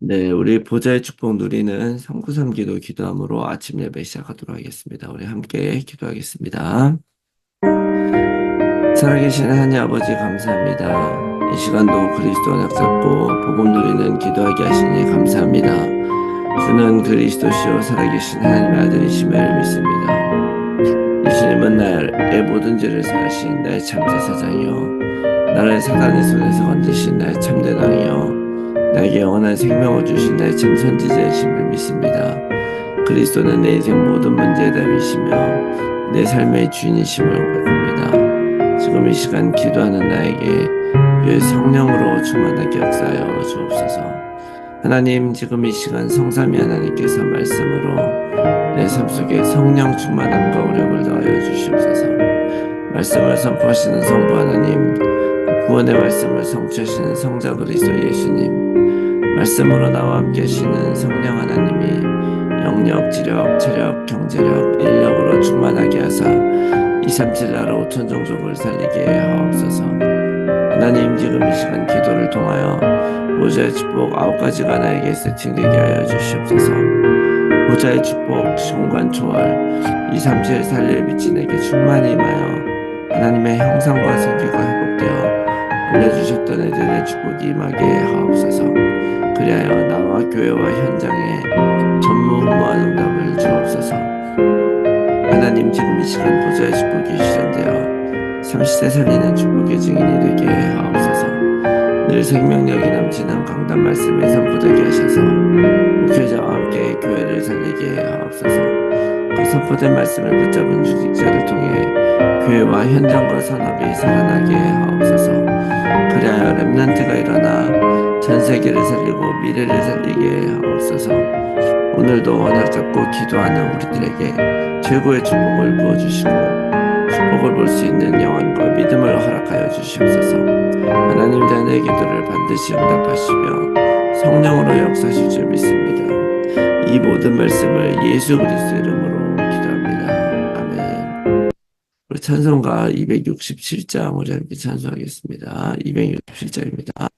네, 우리 보좌의 축복 누리는 성구삼 기도 기도함으로 아침 예배 시작하도록 하겠습니다. 우리 함께 기도하겠습니다. 살아계신 하나님 아버지 감사합니다. 이 시간도 그리스도 언약 잡고 복음 누리는 기도하게 하시니 감사합니다. 주는 그리스도시요 살아계신 하나님의 아들이심을 믿습니다. 예수님은 나의 모든 죄를 사하신 나의 참제사장이요 나를 사단의 손에서 건지신 나의 참대당이요 나에게 영원한 생명을 주신 나의 참 선지자이심을 믿습니다. 그리스도는 내 인생 모든 문제의 답이시며 내 삶의 주인이심을 고백합니다. 지금 이 시간 기도하는 나에게 주의 성령으로 충만하게 역사하여 주옵소서. 하나님 지금 이 시간 성삼위 하나님께서 말씀으로 내 삶 속에 성령 충만함과 오력을 더하여 주시옵소서. 말씀을 선포하시는 성부 하나님, 구원의 말씀을 성취하시는 성자 그리스도 예수님, 말씀으로 나와 하시는 성령 하나님이 영력, 지력, 체력, 경제력, 인력으로 충만하게 하사 237 나라 5천 종족을 살리게 하옵소서. 하나님 지금 이 시간 기도를 통하여 모자의 축복 아홉 가지가 나에게 세팅되게 하여 주시옵소서. 모자의 축복, 시공간 초월, 237 살릴 내게 충만히 임하여 하나님의 형상과 생기가 회복되어 불려주셨던 애들의 축복이 임하게 하옵소서. 그리하여 나와 교회와 현장에 전무 후무한 응답을 주옵소서. 하나님 지금 이 시간 보좌의 축복이 실현되어 30대 살리는 축복의 증인이 되게 하옵소서. 늘 생명력이 넘치는 강단 말씀에 선포되게 하셔서 목회자와 함께 교회를 살리게 하옵소서. 그 선포된 말씀을 붙잡은 주직자를 통해 교회와 현장과 산업이 살아나게 하옵소서. 그리하여 렘난트가 일어나 전 세계를 살리고 미래를 살리게 하옵소서. 오늘도 언약 잡고 기도하는 우리들에게 최고의 축복을 부어 주시고 축복을 볼 수 있는 영혼과 믿음을 허락하여 주시옵소서. 하나님 자녀의 기도를 반드시 응답하시며 성령으로 역사하실 줄 믿습니다. 이 모든 말씀을 예수 그리스도 이름으로 기도합니다. 아멘. 우리 찬송가 267장 우리 함께 찬송하겠습니다. 267장입니다.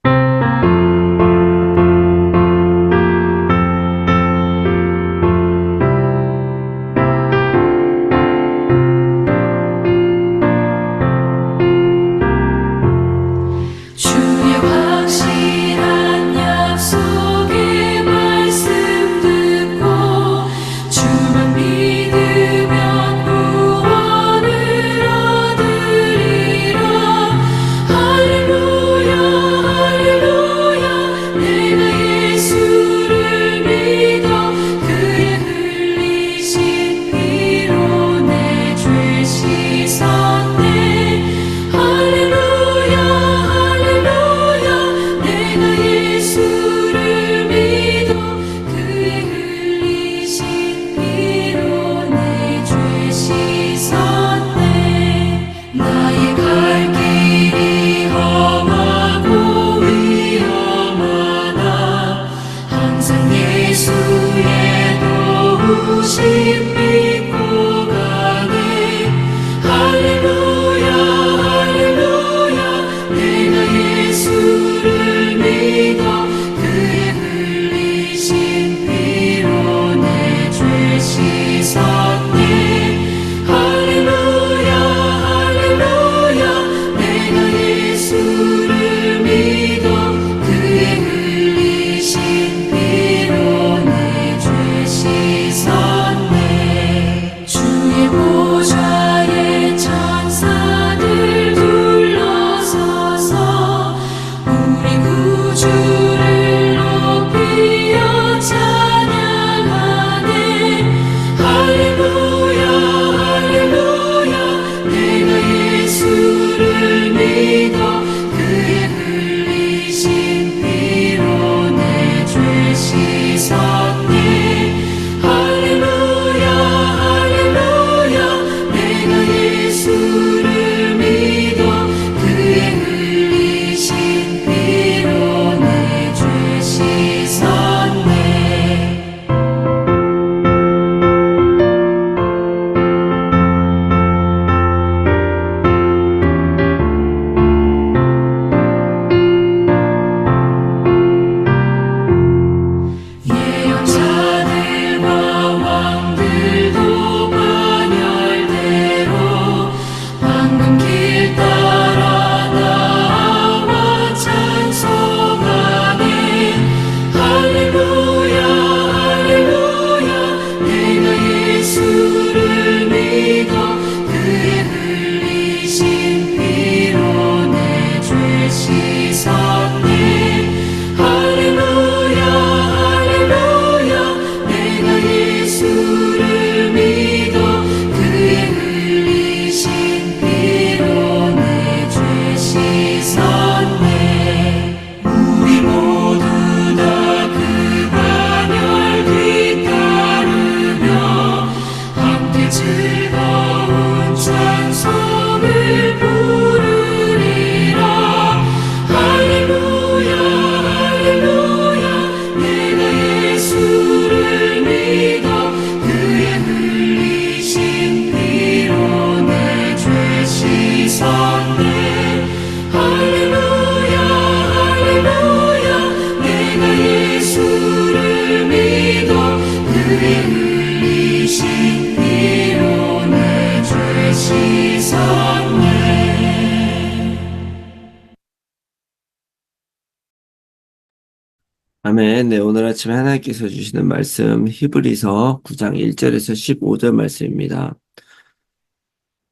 아멘. 네, 오늘 아침에 하나님께서 주시는 말씀 히브리서 9장 1절에서 15절 말씀입니다.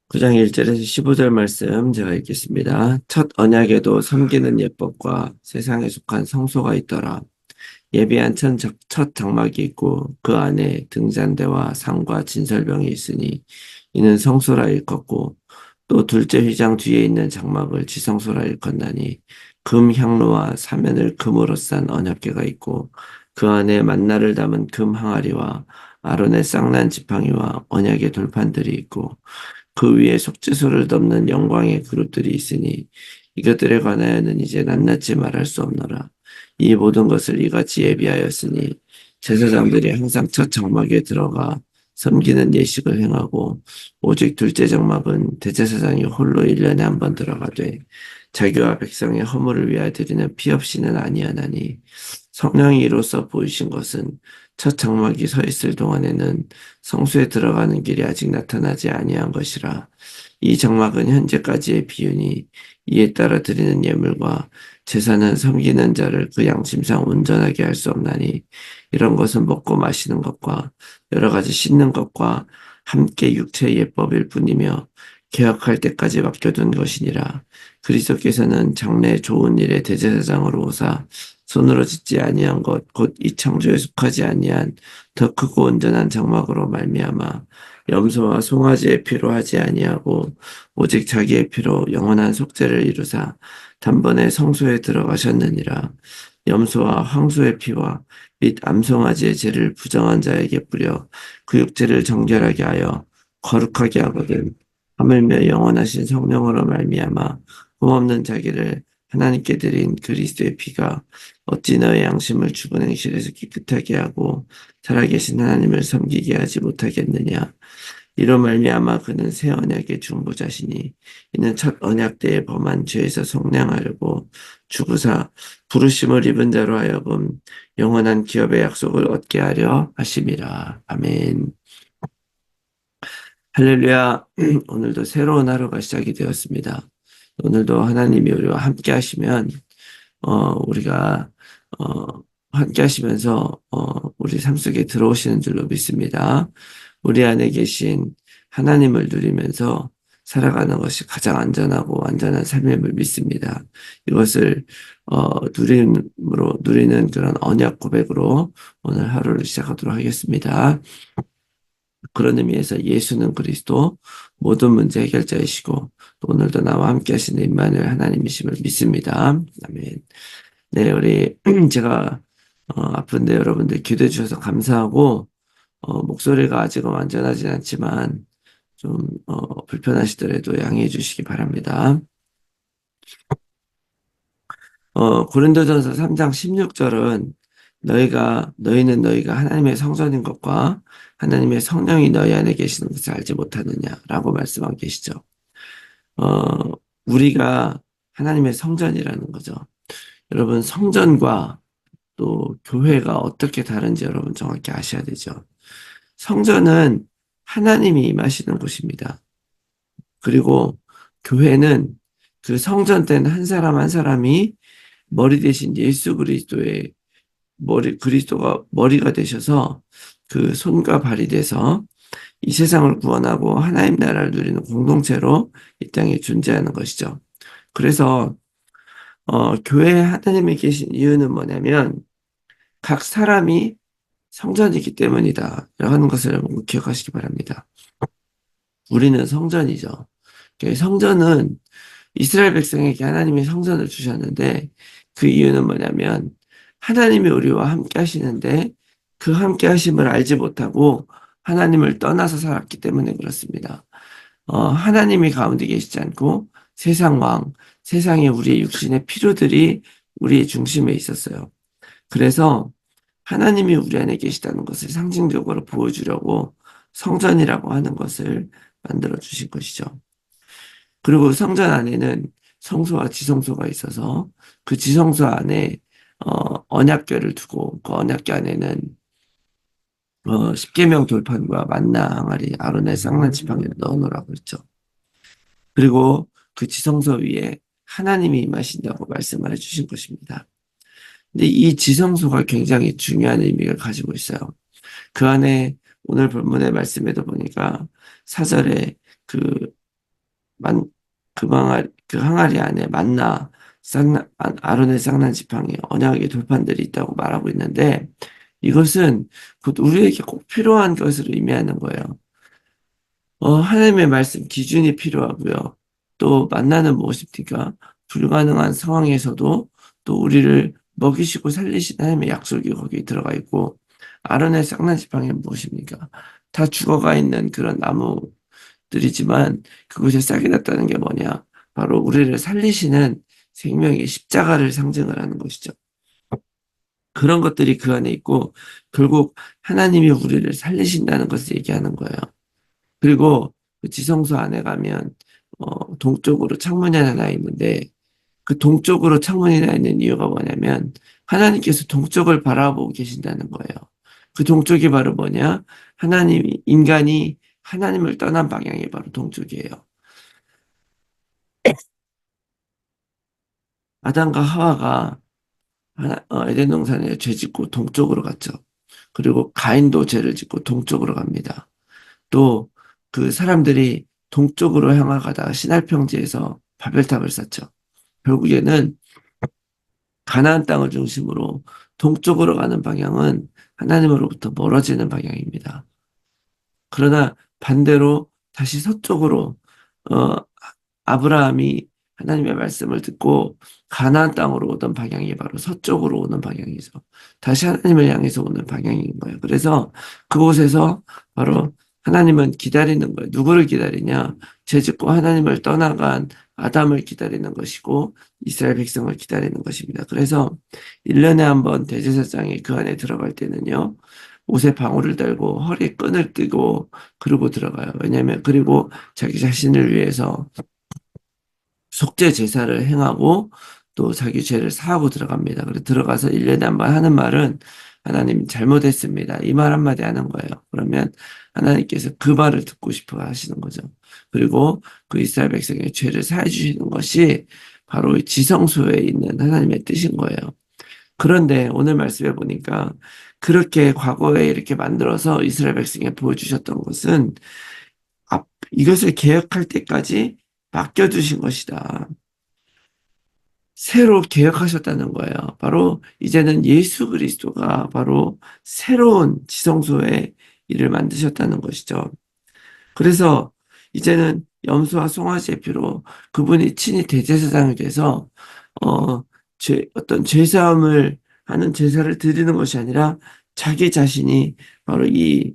9장 1절에서 15절 말씀 제가 읽겠습니다. 첫 언약에도 섬기는 예법과 세상에 속한 성소가 있더라. 예비한 첫, 장막이 있고 그 안에 등잔대와 상과 진설병이 있으니 이는 성소라 일컫고 또 둘째 휘장 뒤에 있는 장막을 지성소라 일컫나니 금 향로와 사면을 금으로 싼 언약궤가 있고 그 안에 만나를 담은 금 항아리와 아론의 쌍난 지팡이와 언약의 돌판들이 있고 그 위에 속죄소를 덮는 영광의 그릇들이 있으니 이것들에 관하여는 이제 낱낱이 말할 수 없노라. 이 모든 것을 이같이 예비하였으니 제사장들이 항상 첫 장막에 들어가 섬기는 예식을 행하고 오직 둘째 장막은 대제사장이 홀로 일년에 한 번 들어가되 자기와 백성의 허물을 위하여 드리는 피 없이는 아니하나니 성령이 이로써 보이신 것은 첫 장막이 서 있을 동안에는 성소에 들어가는 길이 아직 나타나지 아니한 것이라. 이 장막은 현재까지의 비윤이 이에 따라 드리는 예물과 제사는 섬기는 자를 그 양심상 온전하게 할 수 없나니 이런 것은 먹고 마시는 것과 여러 가지 씻는 것과 함께 육체의 예법일 뿐이며 개혁할 때까지 맡겨둔 것이니라 그리스도께서는 장래 좋은 일의 대제사장으로 오사 손으로 짓지 아니한 것 곧 이 창조에 속하지 아니한 더 크고 온전한 장막으로 말미암아 염소와 송아지의 피로 하지 아니하고 오직 자기의 피로 영원한 속죄를 이루사 단번에 성소에 들어가셨느니라. 염소와 황소의 피와 및 암송아지의 죄를 부정한 자에게 뿌려 그 육체를 정결하게 하여 거룩하게 하거든. 하물며 영원하신 성령으로 말미암아 흠없는 자기를 하나님께 드린 그리스도의 피가 어찌 너의 양심을 죽은 행실에서 깨끗하게 하고 살아계신 하나님을 섬기게 하지 못하겠느냐? 이로 말미암아 그는 새 언약의 중보자시니 이는 첫 언약 때에 범한 죄에서 속량하려고 주구사 부르심을 입은 자로 하여금 영원한 기업의 약속을 얻게 하려 하심이라. 아멘. 할렐루야. 오늘도 새로운 하루가 시작이 되었습니다 오늘도 하나님이 우리와 함께 하시면 어 우리가 어 함께 하시면서 어 우리 삶 속에 들어오시는 줄로 믿습니다. 우리 안에 계신 하나님을 누리면서 살아가는 것이 가장 안전하고 안전한 삶임을 믿습니다. 이것을 어 누림으로 누리는 그런 언약 고백으로 오늘 하루를 시작하도록 하겠습니다. 그런 의미에서 예수는 그리스도 모든 문제 해결자이시고 또 오늘도 나와 함께 하시는 임마누엘 하나님이심을 믿습니다. 아멘. 네, 우리 제가 어, 아픈데 여러분들 기도해 주셔서 감사하고 어, 목소리가 아직은 완전하진 않지만 좀 어, 불편하시더라도 양해해 주시기 바랍니다. 어, 고린도전서 3장 16절은 너희가 너희는 너희가 하나님의 성전인 것과 하나님의 성령이 너희 안에 계시는 것을 알지 못하느냐라고 말씀하고 계시죠. 어, 우리가 하나님의 성전이라는 거죠. 여러분 성전과 또 교회가 어떻게 다른지 여러분 정확히 아셔야 되죠. 성전은 하나님이 임하시는 곳입니다. 그리고 교회는 그 성전 된 한 사람 한 사람이 머리 대신 예수 그리스도의 머리 그리스도가 머리가 되셔서 그 손과 발이 돼서 이 세상을 구원하고 하나님 나라를 누리는 공동체로 이 땅에 존재하는 것이죠. 그래서 어, 교회에 하나님이 계신 이유는 뭐냐면 각 사람이 성전이기 때문이다. 라는 것을 기억하시기 바랍니다. 우리는 성전이죠. 그 성전은 이스라엘 백성에게 하나님이 성전을 주셨는데 그 이유는 뭐냐면 하나님이 우리와 함께 하시는데 그 함께 하심을 알지 못하고 하나님을 떠나서 살았기 때문에 그렇습니다. 어, 하나님이 가운데 계시지 않고 세상 왕, 세상의 우리의 육신의 필요들이 우리의 중심에 있었어요. 그래서 하나님이 우리 안에 계시다는 것을 상징적으로 보여주려고 성전이라고 하는 것을 만들어 주신 것이죠. 그리고 성전 안에는 성소와 지성소가 있어서 그 지성소 안에 어, 언약궤를 두고 그 언약궤 안에는 어, 십계명 돌판과 만나 항아리 아론의 쌍난 지팡이를 넣어놓으라고 했죠. 그리고 그 지성소 위에 하나님이 임하신다고 말씀을 해주신 것입니다. 근데 이 지성소가 굉장히 중요한 의미를 가지고 있어요. 그 안에 오늘 본문의 말씀에도 보니까 사절에 그 만, 그 망아리, 그 항아리 안에 만나 쌍나, 아- 아론의 쌍난 지팡이 언약의 돌판들이 있다고 말하고 있는데 이것은 곧 우리에게 꼭 필요한 것을 의미하는 거예요. 어, 하나님의 말씀 기준이 필요하고요. 또 만나는 무엇입니까? 불가능한 상황에서도 또 우리를 먹이시고 살리신 하나님의 약속이 거기에 들어가 있고 아론의 쌍난 지팡이는 무엇입니까? 다 죽어가 있는 그런 나무들이지만 그곳에 싹이 났다는 게 뭐냐? 바로 우리를 살리시는 생명의 십자가를 상징을 하는 것이죠. 그런 것들이 그 안에 있고 결국 하나님이 우리를 살리신다는 것을 얘기하는 거예요. 그리고 그 지성소 안에 가면 어, 동쪽으로 창문이 하나 있는데 그 동쪽으로 창문이 나 있는 이유가 뭐냐면 하나님께서 동쪽을 바라보고 계신다는 거예요. 그 동쪽이 바로 뭐냐? 하나님이 인간이 하나님을 떠난 방향이 바로 동쪽이에요. 아담과 하와가 어, 에덴 동산에 죄 짓고 동쪽으로 갔죠. 그리고 가인도 죄를 짓고 동쪽으로 갑니다. 또 그 사람들이 동쪽으로 향하다가 시날 평지에서 바벨탑을 쌓죠. 결국에는 가나안 땅을 중심으로 동쪽으로 가는 방향은 하나님으로부터 멀어지는 방향입니다. 그러나 반대로 다시 서쪽으로 어, 아브라함이 하나님의 말씀을 듣고 가나안 땅으로 오던 방향이 바로 서쪽으로 오는 방향이죠. 다시 하나님을 향해서 오는 방향인 거예요. 그래서 그곳에서 바로 하나님은 기다리는 거예요. 누구를 기다리냐? 죄짓고 하나님을 떠나간 아담을 기다리는 것이고 이스라엘 백성을 기다리는 것입니다. 그래서 1년에 한 번 대제사장이 그 안에 들어갈 때는요. 옷에 방울을 달고 허리에 끈을 띠고 그러고 들어가요. 왜냐하면 그리고 자기 자신을 위해서 속죄 제사를 행하고 또 자기 죄를 사하고 들어갑니다. 그래서 들어가서 1년에 한 번 하는 말은 하나님 잘못했습니다. 이 말 한마디 하는 거예요. 그러면 하나님께서 그 말을 듣고 싶어 하시는 거죠. 그리고 그 이스라엘 백성의 죄를 사해 주시는 것이 바로 이 지성소에 있는 하나님의 뜻인 거예요. 그런데 오늘 말씀해 보니까 그렇게 과거에 이렇게 만들어서 이스라엘 백성에 보여주셨던 것은 앞- 이것을 개혁할 때까지 맡겨두신 것이다. 새로 개혁하셨다는 거예요. 바로 이제는 예수 그리스도가 바로 새로운 지성소의 일을 만드셨다는 것이죠. 그래서 이제는 염소와 송아지의 피로 그분이 친히 대제사장이 돼서 어, 죄, 어떤 죄사함을 하는 제사를 드리는 것이 아니라 자기 자신이 바로 이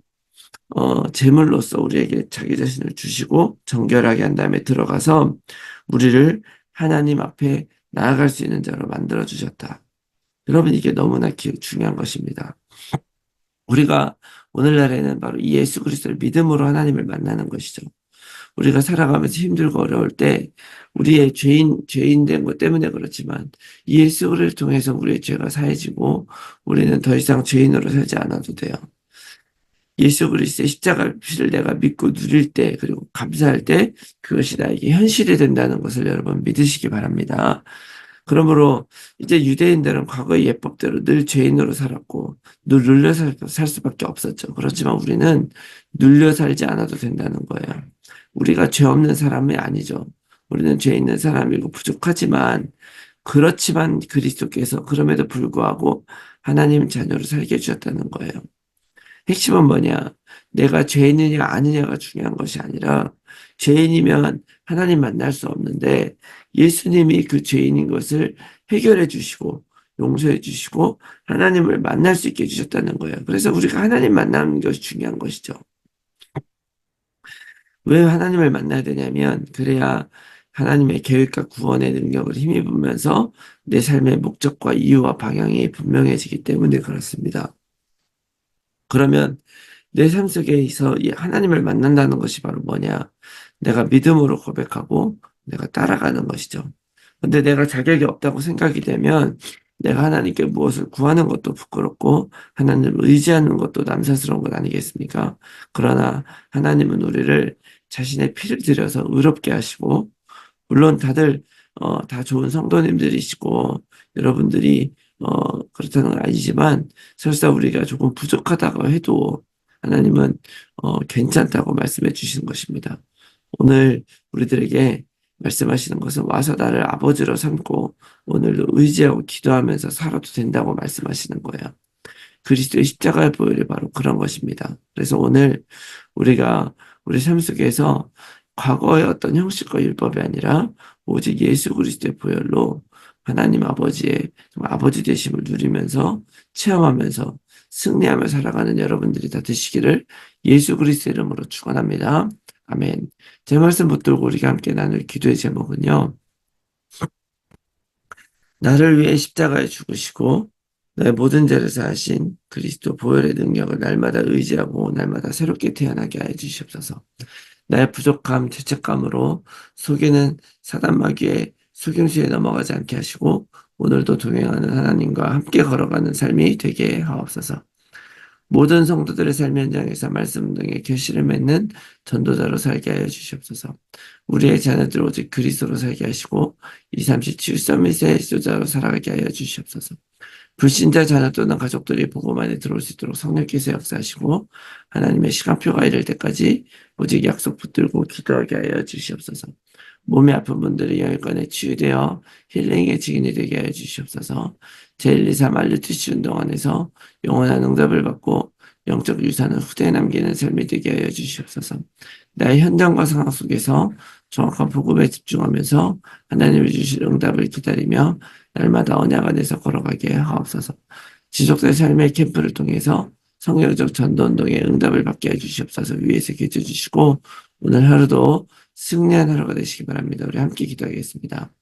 어, 제물로서 우리에게 자기 자신을 주시고 정결하게 한 다음에 들어가서 우리를 하나님 앞에 나아갈 수 있는 자로 만들어 주셨다. 여러분 이게 너무나 기- 중요한 것입니다. 우리가 오늘날에는 바로 이 예수 그리스도를 믿음으로 하나님을 만나는 것이죠. 우리가 살아가면서 힘들고 어려울 때 우리의 죄인 죄인 된 것 때문에 그렇지만 이 예수를 통해서 우리의 죄가 사해지고 우리는 더 이상 죄인으로 살지 않아도 돼요. 예수 그리스도의 십자가 피를 내가 믿고 누릴 때 그리고 감사할 때 그것이 나에게 현실이 된다는 것을 여러분 믿으시기 바랍니다. 그러므로 이제 유대인들은 과거의 예법대로 늘 죄인으로 살았고 늘 눌려 살, 살 수밖에 없었죠. 그렇지만 우리는 눌려 살지 않아도 된다는 거예요. 우리가 죄 없는 사람이 아니죠. 우리는 죄 있는 사람이고 부족하지만 그렇지만 그리스도께서 그럼에도 불구하고 하나님 자녀로 살게 해주셨다는 거예요. 핵심은 뭐냐? 내가 죄인이냐 아니냐가 중요한 것이 아니라 죄인이면 하나님 만날 수 없는데 예수님이 그 죄인인 것을 해결해 주시고 용서해 주시고 하나님을 만날 수 있게 해주셨다는 거예요. 그래서 우리가 하나님 만나는 것이 중요한 것이죠. 왜 하나님을 만나야 되냐면 그래야 하나님의 계획과 구원의 능력을 힘입으면서 내 삶의 목적과 이유와 방향이 분명해지기 때문에 그렇습니다. 그러면 내 삶 속에서 이 하나님을 만난다는 것이 바로 뭐냐? 내가 믿음으로 고백하고 내가 따라가는 것이죠. 근데 내가 자격이 없다고 생각이 되면 내가 하나님께 무엇을 구하는 것도 부끄럽고 하나님을 의지하는 것도 남사스러운 것 아니겠습니까? 그러나 하나님은 우리를 자신의 피를 들여서 의롭게 하시고 물론 다들 어, 다 좋은 성도님들이시고 여러분들이 어, 그렇다는 걸 알지만 설사 우리가 조금 부족하다고 해도 하나님은 어, 괜찮다고 말씀해 주시는 것입니다. 오늘 우리들에게 말씀하시는 것은 와서 나를 아버지로 삼고 오늘도 의지하고 기도하면서 살아도 된다고 말씀하시는 거예요. 그리스도의 십자가의 보혈이 바로 그런 것입니다. 그래서 오늘 우리가 우리 삶 속에서 과거의 어떤 형식과 율법이 아니라 오직 예수 그리스도의 보혈로 하나님 아버지의 아버지 되심을 누리면서 체험하면서 승리하며 살아가는 여러분들이 다 되시기를 예수 그리스도 이름으로 축원합니다. 아멘. 제 말씀 붙들고 우리가 함께 나눌 기도의 제목은요. 나를 위해 십자가에 죽으시고 나의 모든 죄를 사하신 그리스도 보혈의 능력을 날마다 의지하고 날마다 새롭게 태어나게 하여 주시옵소서. 나의 부족함, 죄책감으로 속이는 사단 마귀의 속임수에 넘어가지 않게 하시고 오늘도 동행하는 하나님과 함께 걸어가는 삶이 되게 하옵소서. 모든 성도들의 삶 현장에서 말씀 등의 결실을 맺는 전도자로 살게 하여 주시옵소서. 우리의 자녀들 오직 그리스도로 살게 하시고 2, 30, 73, 1세 지도자로 살아가게 하여 주시옵소서. 불신자 자녀 또는 가족들이 안에 들어올 수 있도록 성령께서 역사하시고 하나님의 시간표가 이를 때까지 오직 약속 붙들고 기도하게 하여 주시옵소서. 몸이 아픈 분들이 영육간에 치유되어 힐링의 증인이 되게 하여 주시옵소서. 제123 말루티시 운동 안에서 영원한 응답을 받고 영적 유산을 후대에 남기는 삶이 되게 하여 주시옵소서. 나의 현장과 상황 속에서 정확한 복음에 집중하면서 하나님이 주실 응답을 기다리며 날마다 언약 안에서 걸어가게 하옵소서. 지속된 삶의 캠프를 통해서 성경적 전도 운동의 응답을 받게 해주시옵소서 위에서 계셔 주시고 오늘 하루도 승리한 하루가 되시기 바랍니다. 우리 함께 기도하겠습니다.